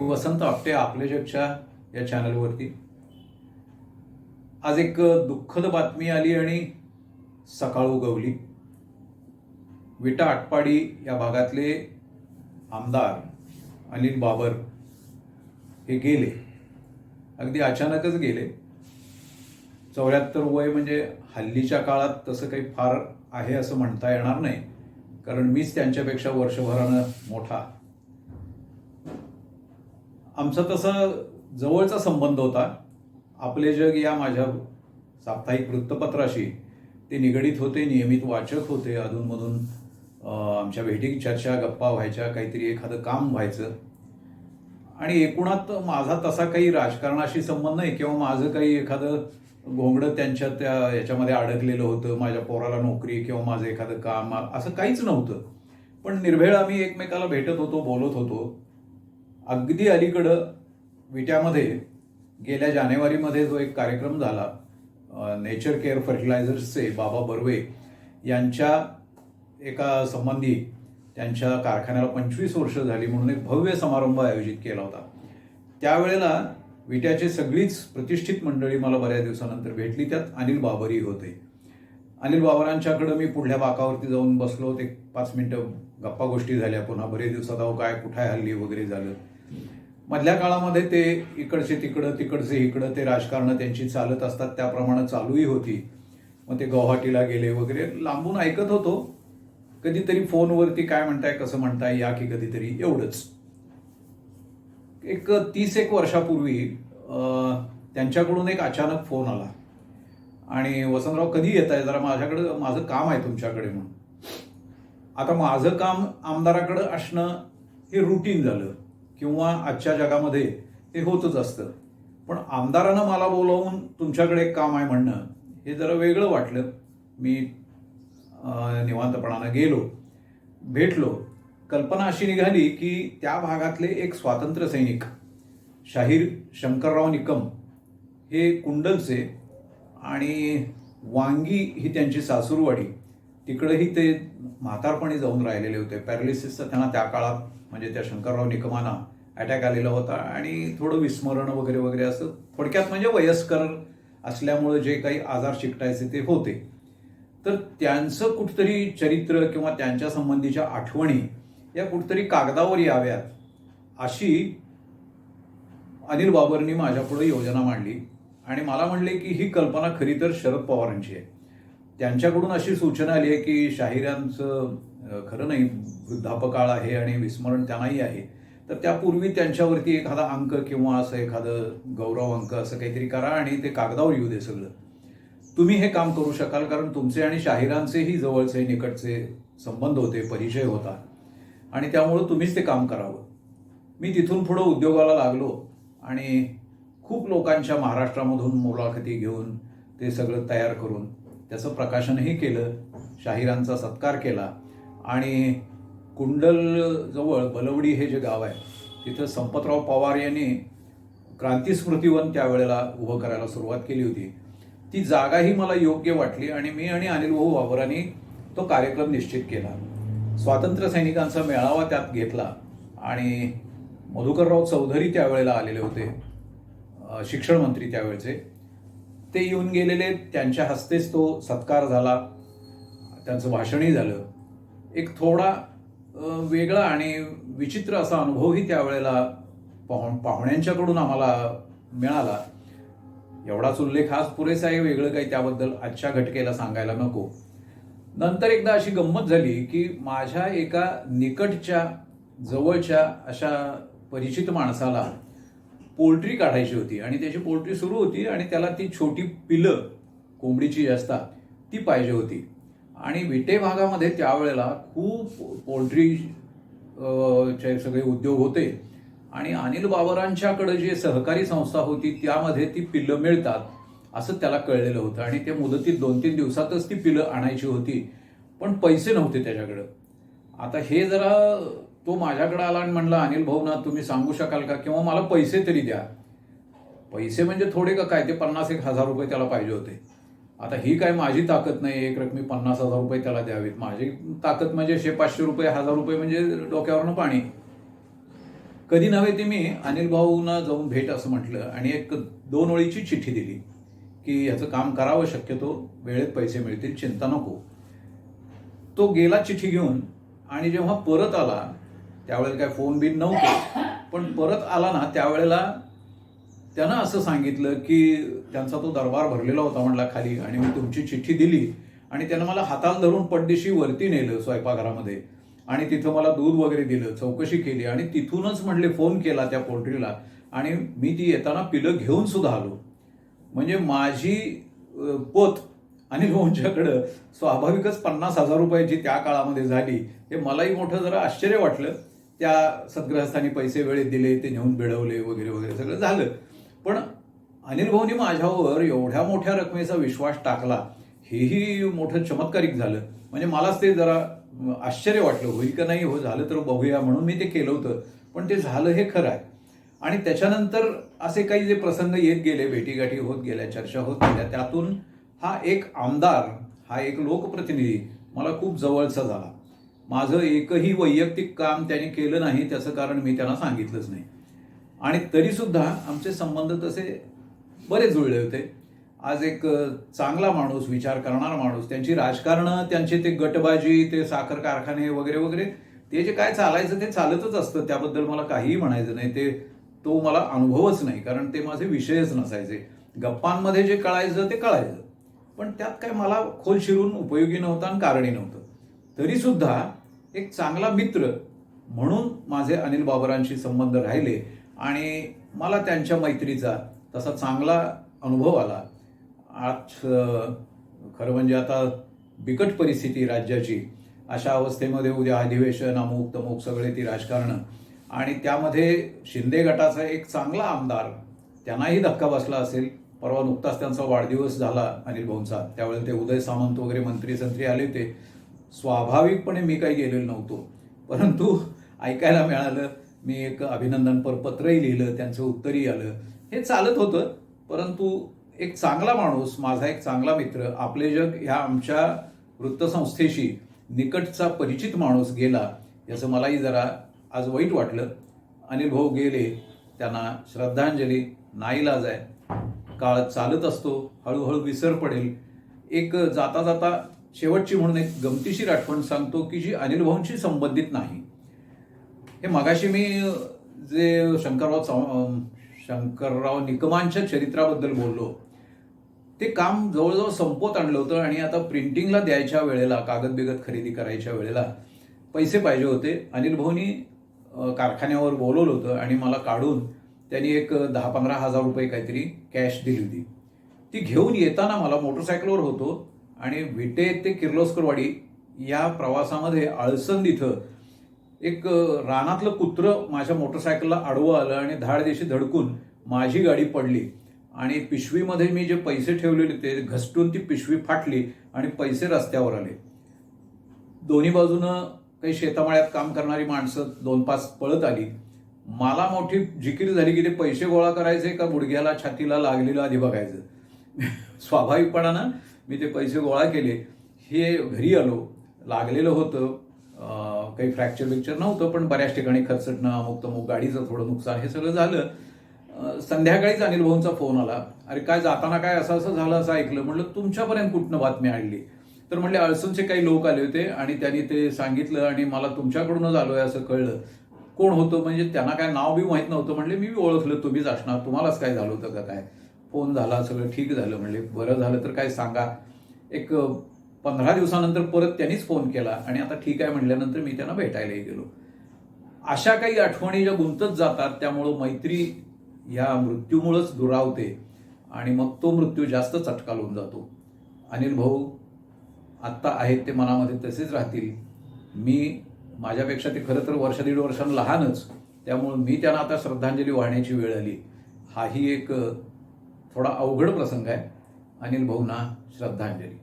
वसंत आपटे आपले जगच्या या चॅनलवरती आज एक दुःखद बातमी आली आणि सकाळ उगवली. विटा आटपाडी या भागातले आमदार अनिल बाबर हे गेले. अगदी अचानकच गेले. चौऱ्याहत्तर वय म्हणजे हल्लीच्या काळात तसं काही फार आहे असं म्हणता येणार नाही कारण मीच त्यांच्यापेक्षा वर्षभरानं मोठा आमचा तसं जवळचा संबंध होता. आपले जग या माझ्या साप्ताहिक वृत्तपत्राशी ते निगडीत होते नियमित वाचक होते. अधूनमधून आमच्या भेटी चर्चा गप्पा व्हायच्या काहीतरी एखादं काम व्हायचं. आणि एकूणात माझा तसा काही राजकारणाशी संबंध नाही किंवा माझं काही एखादं घोंगडं त्यांच्या त्या याच्यामध्ये अडकलेलं होतं माझ्या पोराला नोकरी किंवा माझं एखादं काम असं काहीच नव्हतं. पण निर्भेळ आम्ही एकमेकाला भेटत होतो बोलत होतो. अगदी अलीकडं विट्यामध्ये गेल्या जानेवारीमध्ये जो एक कार्यक्रम झाला नेचर केअर फर्टिलायझर्सचे बाबा बर्वे यांच्या एका संबंधी त्यांच्या कारखान्याला पंचवीस वर्ष झाली म्हणून एक भव्य समारंभ आयोजित केला होता. त्यावेळेला विट्याची सगळीच प्रतिष्ठित मंडळी मला बऱ्याच दिवसानंतर भेटली. त्यात अनिल बाबरही होते. अनिल बाबरांच्याकडं मी पुढल्या बाकावरती जाऊन बसलो ते पाच मिनटं गप्पा गोष्टी झाल्या. पुन्हा बरेच दिवसात अहो काय कुठे हल्ली वगैरे झालं. मधल्या काळामध्ये ते इकडचे तिकडं तिकडचे इकडं ते राजकारण त्यांची चालत असतात त्याप्रमाणे चालूही होती. मग ते गुवाहाटीला गेले वगैरे लांबून ऐकत होतो. कधीतरी फोनवरती काय म्हणताय कसं म्हणताय या की कधीतरी एवढंच. एक तीस एक वर्षापूर्वी त्यांच्याकडून एक अचानक फोन आला. आणि वसंतराव कधी येत आहे जरा माझ्याकडं माझं काम आहे तुमच्याकडे म्हणून. आता माझं काम आमदाराकडं असणं हे रुटीन झालं. किंवा आजच्या जगामध्ये ते होतच असतं. पण आमदारानं मला बोलावून तुमच्याकडे एक काम आहे म्हणणं हे जरा वेगळं वाटलं. मी निवांतपणानं गेलो भेटलो. कल्पना अशी निघाली की त्या भागातले एक स्वातंत्र्य सैनिक शाहीर शंकरराव निकम हे कुंडलचे आणि वांगी ही त्यांची सासूरवाडी तिकडंही ते म्हातारपणी जाऊन राहिलेले होते. पॅरालिसिसचा त्यांना त्या काळात म्हणजे त्या शंकरराव निकमांना अटॅक आलेला होता आणि थोडं विस्मरण वगैरे वगैरे असं थोडक्यात म्हणजे वयस्कर असल्यामुळे जे काही आजार शिकटायचे ते होते. तर त्यांचं कुठतरी चरित्र किंवा त्यांच्या संबंधीच्या आठवणी या कुठतरी कागदावर याव्यात अशी अनिल बाबरनी माझ्यापुढे योजना मांडली. आणि मला म्हणले की ही कल्पना खरी तर शरद पवारांची आहे. त्यांच्याकडून अशी सूचना आली आहे की शाहिरांचं खरं नाही वृद्धापकाळ आहे आणि विस्मरण त्यांनाही आहे. तर त्यापूर्वी त्यांच्यावरती एखादा अंक किंवा असं एखादं गौरव अंक असं काहीतरी करा आणि ते कागदावर येऊ दे सगळं. तुम्ही हे काम करू शकाल कारण तुमचे आणि शाहिरांचेही जवळचे निकटचे संबंध होते परिचय होता. आणि त्यामुळं तुम्हीच ते काम करावं. मी तिथून पुढं उद्योगाला लागलो आणि खूप लोकांच्या महाराष्ट्रामधून मुलाखती घेऊन ते सगळं तयार करून त्याचं प्रकाशनही केलं शाहिरांचा सत्कार केला आणि कुंडल जवळ बलवडी हे जे गाव आहे तिथं संपतराव पवार यांनी क्रांती स्मृतिवन त्यावेळेला उभं करायला सुरुवात केली होती. ती जागाही मला योग्य वाटली आणि मी आणि अनिल भाऊ वावरांनी तो कार्यक्रम निश्चित केला. स्वातंत्र्य सैनिकांचा मेळावा त्यात घेतला आणि मधुकरराव चौधरी त्यावेळेला आलेले होते शिक्षण मंत्री त्यावेळचे. ते येऊन गेलेले त्यांच्या हस्तेच तो सत्कार झाला त्यांचं भाषणही झालं. एक थोडा वेगळा आणि विचित्र असा अनुभवही त्यावेळेला पाहु पाहुण्यांच्याकडून आम्हाला मिळाला. एवढाच उल्लेख हाच पुरेसा आहे वेगळं काही त्याबद्दल आजच्या घटकेला सांगायला नको. नंतर एकदा अशी गंमत झाली की माझ्या एका निकटच्या जवळच्या अशा परिचित माणसाला पोल्ट्री काढायची होती आणि त्याची पोल्ट्री सुरू होती आणि त्याला ती छोटी पिलं कोंबडीची जी असतात ती पाहिजे होती. आणि विटे भागामध्ये त्यावेळेला खूप पोल्ट्री चे सगळे उद्योग होते. आणि अनिल बाबरांच्याकडे जे सहकारी संस्था होती त्यामध्ये ती पिल्लं मिळतात असं त्याला कळलेलं होतं. आणि त्या मुदतीत दोन तीन दिवसातच ती पिलं आणायची होती. पण पैसे नव्हते त्याच्याकडं. आता हे जरा तो माझ्याकडे आला आणि म्हणला अनिल भाऊ ना तुम्ही सांगू शकाल का? किंवा मला पैसे तरी द्या. पैसे म्हणजे थोडे का काय? ते पन्नास एक हजार रुपये त्याला पाहिजे होते. आता ही काय माझी ताकद नाही एक रकमी पन्नास हजार रुपये त्याला द्यावीत. माझी ताकद म्हणजे शे पाचशे रुपये हजार रुपये म्हणजे डोक्यावरनं पाणी. कधी नव्हे ते मी अनिल भाऊंना जाऊन भेट असं म्हटलं आणि एक दोन ओळीची चिठ्ठी दिली की ह्याचं काम करावं शक्यतो वेळेत पैसे मिळतील चिंता नको. तो गेला चिठ्ठी घेऊन आणि जेव्हा परत आला त्यावेळेला काय फोन बिन नव्हते पण परत आला ना त्यावेळेला त्यानं असं सांगितलं की त्यांचा तो दरबार भरलेला होता म्हणला खाली आणि मी तुमची चिठ्ठी दिली आणि त्यानं मला हाताला धरून पडदेशी वरती नेलं स्वयंपाकघरामध्ये. आणि तिथं मला दूध वगैरे दिलं चौकशी केली आणि तिथूनच म्हणले फोन केला त्या पोल्ट्रीला आणि मी ती येताना पिलं घेऊन सुद्धा आलो. म्हणजे माझी पोत आणि लोणच्याकडं स्वाभाविकच पन्नास हजार रुपयाची त्या काळामध्ये झाली हे मलाही मोठं जरा आश्चर्य वाटलं. त्या सद्ग्रहस्थानी पैसे वेळेत दिले ते नेऊन भिडवले वगैरे वगैरे सगळं झालं. पण अनिल भाऊनी माझ्यावर एवढ्या मोठ्या रकमेचा विश्वास टाकला हेही मोठं चमत्कारिक झालं. म्हणजे मलाच ते जरा आश्चर्य वाटलं होईल का नाही हो झालं तर बघूया म्हणून मी ते केलं होतं. पण ते झालं हे खरं आहे. आणि त्याच्यानंतर असे काही जे प्रसंग येत गेले भेटीगाठी होत गेल्या चर्चा होत गेल्या त्यातून हा एक आमदार हा एक लोकप्रतिनिधी मला खूप जवळचा झाला. माझं एकही वैयक्तिक काम त्याने केलं नाही त्याचं कारण मी त्यांना सांगितलंच नाही. आणि तरीसुद्धा आमचे संबंध तसे बरेच जुळले होते. आज एक चांगला माणूस विचार करणारा माणूस त्यांची राजकारणं त्यांचे ते गटबाजी ते साखर कारखाने वगैरे वगैरे ते जे काय चालायचं ते चालतच असतं. त्याबद्दल मला काहीही म्हणायचं नाही. ते तो मला अनुभवच नाही. कारण ते माझे विषयच नसायचे. गप्पांमध्ये जे कळायचं ते कळायचं. पण त्यात काय मला खोल शिरून उपयोगी नव्हतं आणि कारणही नव्हतं. तरीसुद्धा एक चांगला मित्र म्हणून माझे अनिल बाबरांशी संबंध राहिले. आणि मला त्यांच्या मैत्रीचा तसा चांगला अनुभव आला. आज खरं म्हणजे आता बिकट परिस्थिती राज्याची. अशा अवस्थेमध्ये उद्या अधिवेशन अमुक तमुक सगळे ती राजकारणं. आणि त्यामध्ये शिंदे गटाचा एक चांगला आमदार त्यांनाही धक्का बसला असेल. परवा नुकताच त्यांचा वाढदिवस झाला अनिल भाऊंचा. त्यावेळेला ते उदय सामंत वगैरे मंत्री संत्री आले होते. स्वाभाविकपणे मी काही गेलेलो नव्हतो. परंतु ऐकायला मिळालं मी एक अभिनंदनपर पत्रही लिहिलं त्यांचं उत्तरही आलं. हे चालत होतं परंतु एक चांगला माणूस माझा एक चांगला मित्र आपले जग ह्या आमच्या वृत्तसंस्थेशी निकटचा परिचित माणूस गेला याचं मलाही जरा आज वाईट वाटलं. अनिल भाऊ गेले त्यांना श्रद्धांजली नाईलाज आहे काळ चालत असतो हळूहळू विसर पडेल. एक जाता जाता शेवटची म्हणून एक गमतीशीर आठवण सांगतो की जी अनिल भाऊंशी संबंधित नाही. हे मगाशी मी जे शंकरराव शंकरराव निकमांच्या चरित्राबद्दल बोललो. ते काम जवळजवळ संपवत आणलं होतं आणि आता प्रिंटिंगला द्यायच्या वेळेला कागद बिगद खरेदी करायच्या वेळेला पैसे पाहिजे होते. अनिल भाऊनी कारखान्यावर बोलवलं होतं आणि मला काढून त्यांनी एक दहा पंधरा हजार रुपये काहीतरी कॅश दिली होती. ती घेऊन येताना मला मोटरसायकलवर होतो आणि विटे ते किर्लोस्करवाडी या प्रवासामध्ये आळसंद इथं एक रानातलं कुत्रं माझ्या मोटरसायकलला आडवं आलं आणि धाड दिवशी धडकून माझी गाडी पडली. आणि पिशवीमध्ये मी जे पैसे ठेवलेले ते घसटून ती पिशवी फाटली आणि पैसे रस्त्यावर आले. दोन्ही बाजूनं काही शेतामाळ्यात काम करणारी माणसं दोन पाच पळत आली. मला मोठी जिकीर झाली की ते पैसे गोळा करायचे का गुडघ्याला छातीला लागलेलं आधी बघायचं. स्वाभाविकपणानं मी ते पैसे गोळा केले. हे घरी आलो. लागलेलं होतं. काही फ्रॅक्चर बिक्चर नव्हतं पण बऱ्याच ठिकाणी खरचटणं अमुक तमुक गाडीचं थोडं नुकसान हे सगळं झालं. संध्याकाळीच अनिल भाऊंचा फोन आला. अरे काय जाताना काय असं असं झालं असं ऐकलं? म्हटलं तुमच्यापर्यंत कुठनं बातमी आणली तर म्हणले अळसूनचे काही लोक आले होते आणि त्यांनी ते सांगितलं आणि मला तुमच्याकडूनच आलो आहे असं कळलं. कोण होतं? म्हणजे त्यांना काय नाव बी माहीत नव्हतं. म्हणले मी बी ओळखलं तुम्हीच असणार. तुम्हालाच काय झालं होतं का काय? फोन झाला सगळं ठीक झालं. म्हणले बरं झालं तर काय सांगा. एक पंधरा दिवसानंतर परत त्यांनीच फोन केला आणि आता ठीक आहे म्हटल्यानंतर मी त्यांना भेटायलाही गेलो. अशा काही आठवणी ज्या गुंतत जातात त्यामुळं मैत्री या मृत्यूमुळंच दुरावते आणि मग तो मृत्यू जास्त चटकालून जातो. अनिल भाऊ आत्ता आहेत ते मनामध्ये तसेच राहतील. मी माझ्यापेक्षा ते खरं तर वर्ष दीड वर्षांनी लहानच त्यामुळं मी त्यांना आता श्रद्धांजली वाहण्याची वेळ आली. हाही एक थोडा अवघड प्रसंग आहे. अनिल भाऊंना श्रद्धांजली.